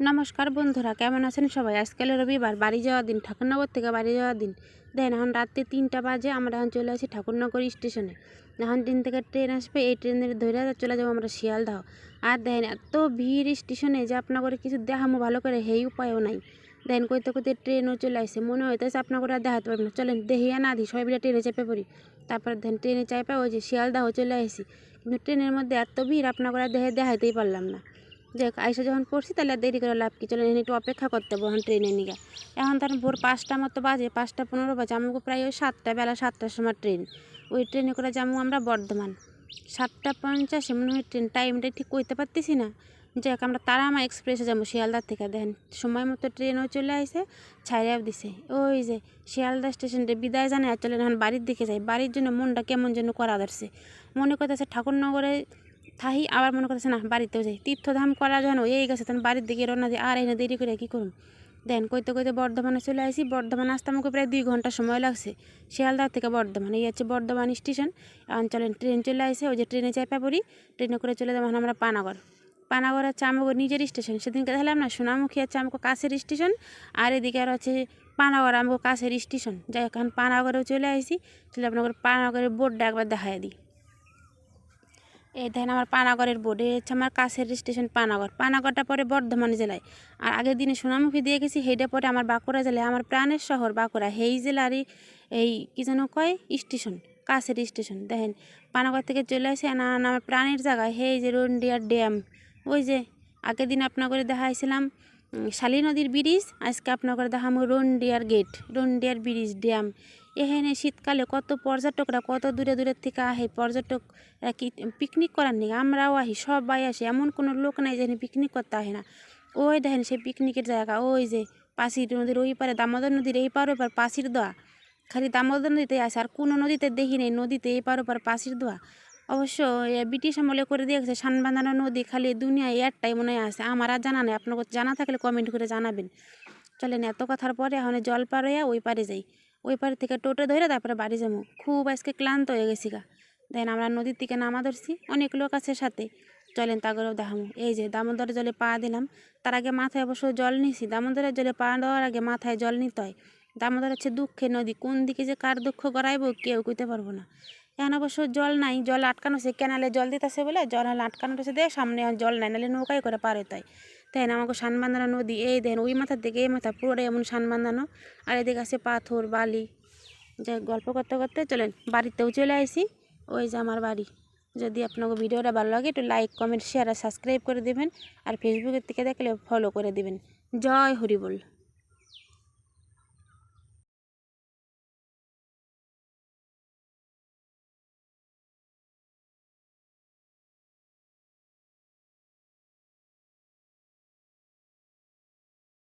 নমস্কার বন্ধুরা, কেমন আছেন সবাই? আজকাল রবিবার, বাড়ি যাওয়ার দিন, ঠাকুরনগর থেকে বাড়ি যাওয়ার দিন। দেখেন এখন রাত্রে তিনটা বাজে, আমরা এখন চলে আসি ঠাকুরনগর স্টেশনে। এখন ট্রেন থেকে ট্রেন আসবে, এই ট্রেনের ধরে চলে যাব আমরা শিয়ালদাহ। আর দেখেন এত ভিড় স্টেশনে যে আপনার করে কিছু দেখামো ভালো করে সেই উপায়ও নাই। দেখেন কইতে কইতে ট্রেনও চলে আসছে মনে হইতেছে আপনার করে দেখাতে পারবেন চলেন দেহিয়া না দিই, সবাই মিলে ট্রেনে চেপে পড়ি। তারপর দেখেন ট্রেনে চাপে ওই যে শিয়ালদাহ চলে আসি। কিন্তু ট্রেনের মধ্যে এত ভিড় আপনার করে দেহে দেখাইতেই পারলাম না। দেখ আইসা যখন পড়ছি, তাহলে আর দেরি করে লাভ কি? চলে একটু অপেক্ষা করতে হবে এখন ট্রেনে নিয়ে এখন তার ভোর পাঁচটা মতো বাজে, পাঁচটা পনেরো বাজে। আমাকে প্রায় ওই সাতটা, বেলা সাতটার সময় ট্রেন। ওই ট্রেনে করে যাব আমরা বর্ধমান। সাতটা পঞ্চাশে, মনে হয় ট্রেন টাইমটা ঠিক করতে পারতেছি না। যাক আমরা তারা তারামা এক্সপ্রেসে যাব শিয়ালদার থেকে। দেখেন, সময় মতো ট্রেনও চলে আসে ছাইরাও দিছে। ওই যে, শিয়ালদা স্টেশনটা বিদায় জানে আর চলে এখন বাড়ির দিকে যাই। বাড়ির জন্য মনটা কেমন যেন করা ধরছে। মনে করতেছে ঠাকুরনগরে থাহি আবার মনে করতেছে না বাড়িতেও যাই। তীর্থধাম করা যেন এই গেছে তখন বাড়ির দিকে রওনা দিয়ে আর এনে দেরি করে কী করুন দেন কইতে কইতে বর্ধমানে চলে আসি বর্ধমান আসতে আমাকে প্রায় দুই ঘণ্টা সময় লাগছে। শিয়ালদা থেকে বর্ধমান, এই হচ্ছে বর্ধমান স্টেশন। অঞ্চলে ট্রেন চলে আসে ওই যে ট্রেনে চাপা পড়ি, ট্রেনে করে চলে যাব আমরা পানাগড়। পানাগড় হচ্ছে আমাকে নিজের স্টেশন। সেদিনকে দেখলাম না সোনামুখী হচ্ছে আমাকে কাছের স্টেশন, আর এদিকে আর হচ্ছে পানাগড় আমাকে কাছের স্টেশন। যাই এখন পানাগড়েও চলে আসি চলে আপনার পানাগড়ের বোর্ডটা একবার দেখাই দিই। এই দেখেন আমার পানাগড়ের বোর্ড এই হচ্ছে আমার কাছের স্টেশন পানাগড়। পানাগড়টা পরে বর্ধমান জেলায়। আর আগের দিনে সোনামুখী দিয়ে গেছি, সেইটা পরে আমার বাঁকুড়া জেলায়, আমার প্রাণের শহর বাঁকুড়া। সেই জেলারই এই কী যেন কয়? স্টেশন, কাছের স্টেশন। দেখেন, পানাগড় থেকে চলে আসে না আমার প্রাণের জায়গায় সেই যে রন্ডিয়ার ড্যাম, ওই যে আগের দিন আপনার করে দেখাইছিলাম শালী নদীর ব্রিজ, আজকে আপনার করে দেখাবো রন্ডিয়ার গেট রন্ডিয়ার ব্রিজ, ড্যাম। এখানে শীতকালে কত পর্যটকরা কত দূরে দূরের থেকে আহে, পর্যটক কি পিকনিক করার নেই আমরাও আহি, সবাই আসি। এমন কোনো লোক নাই যেখানে পিকনিক করতে আহে না। ওই দেখেন সেই পিকনিকের জায়গা, ওই যে পাশির নদীর ওই পারে, দামোদর নদীর এই পার ওই পার পাশির দোয়া। খালি দামোদর নদীতে আসে, আর কোনো নদীতে দেখি নেই, নদীতে এই পার ওপার পাশির দোয়া। অবশ্য ব্রিটিশ আমলে করে দিয়েছে সান বাঁধানো নদী খালি দুনিয়ায় একটাই মনে আছে। আমার আর জানা নেই আপনাকে জানা থাকলে কমেন্ট করে জানাবেন। চলেন এত কথার পরে এখন জল পার ওই পারে যাই। ওই পারে থেকে টোটো ধরে তারপরে বাড়ি যাব খুব আজকে ক্লান্ত হয়ে গেছি গা। দেন আমরা নদীর থেকে নামা ধরছি, অনেক লোক আছে সাথে। চলেন তাগরেও দেখামো। এই যে দামোদর জলে পা দিলাম, তার আগে মাথায় অবশ্য জল নিছি। দামোদরের জলে পা দেওয়ার আগে মাথায় জল নিতে হয়। দামোদর হচ্ছে দুঃখের নদী, কোন দিকে যে কার দুঃখ গড়াইবো কেউ কইতে পারব না। এখন অবশ্য জল নাই, জল আটকানো সে ক্যানালে জল দিতেছে বলে, জল হলে আটকানো রয়েছে দেয়, সামনে জল নাই নাহলে নৌকায় করে পার হতে হয়। তাই না আমাকে সান বাঁধানো নদী, এই দেন ওই মাথার দিকে, এই মাথা পুরোটাই এমন সান বাঁধানো আর এদিকে আছে পাথর, বালি। যাই গল্প করতে করতে চলেন, বাড়িতেও চলে আসি। ওই যে আমার বাড়ি। যদি আপনাকে ভিডিওটা ভালো লাগে, একটু লাইক কমেন্ট শেয়ার আর সাবস্ক্রাইব করে দেবেন। আর ফেসবুকের থেকে দেখলে ফলো করে দেবেন। জয় হরিবল।